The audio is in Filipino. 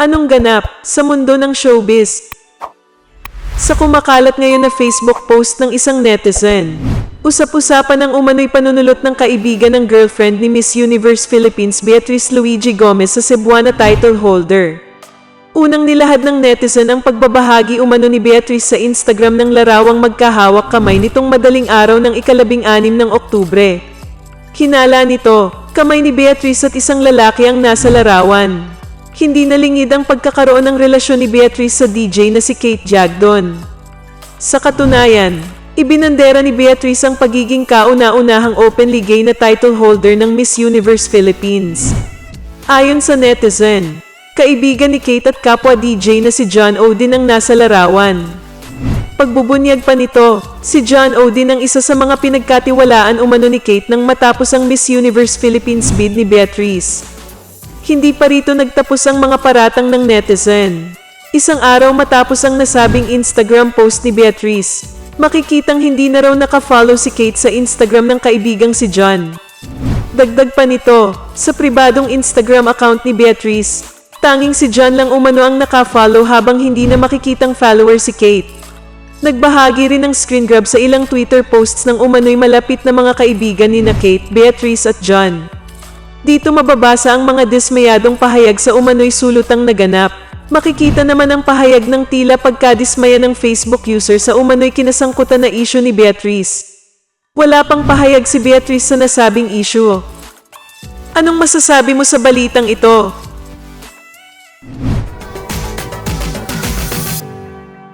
Anong ganap sa mundo ng showbiz? Sa kumakalat ngayon na Facebook post ng isang netizen, usap-usapan ng umano'y panunulot ng kaibigan ng girlfriend ni Miss Universe Philippines Beatrice Luigi Gomez sa Cebuana title holder. Unang nilahad ng netizen ang pagbabahagi umano ni Beatrice sa Instagram ng larawang magkahawak kamay nitong madaling araw ng ikalabing anim ng Oktubre. Hinala nito, kamay ni Beatrice at isang lalaki ang nasa larawan. Hindi nalingid ang pagkakaroon ng relasyon ni Beatrice sa DJ na si Kate Jagdon. Sa katunayan, ibinandera ni Beatrice ang pagiging kauna-unahang openly gay na title holder ng Miss Universe Philippines. Ayon sa netizen, kaibigan ni Kate at kapwa DJ na si John Odin ang nasa larawan. Pagbubunyag pa nito, si John Odin ang isa sa mga pinagkatiwalaan umano ni Kate nang matapos ang Miss Universe Philippines bid ni Beatrice. Hindi pa rito nagtapos ang mga paratang ng netizen. Isang araw matapos ang nasabing Instagram post ni Beatrice, makikitang hindi na raw nakafollow si Kate sa Instagram ng kaibigang si John. Dagdag pa nito, sa pribadong Instagram account ni Beatrice, tanging si John lang umano ang nakafollow habang hindi na makikitang follower si Kate. Nagbahagi rin ng screen grab sa ilang Twitter posts ng umano'y malapit na mga kaibigan ni na Kate, Beatrice at John. Dito mababasa ang mga dismayadong pahayag sa umano'y sulutang naganap. Makikita naman ang pahayag ng tila pagkadismaya ng Facebook user sa umano'y kinasangkutan na issue ni Beatrice. Wala pang pahayag si Beatrice sa nasabing issue. Anong masasabi mo sa balitang ito?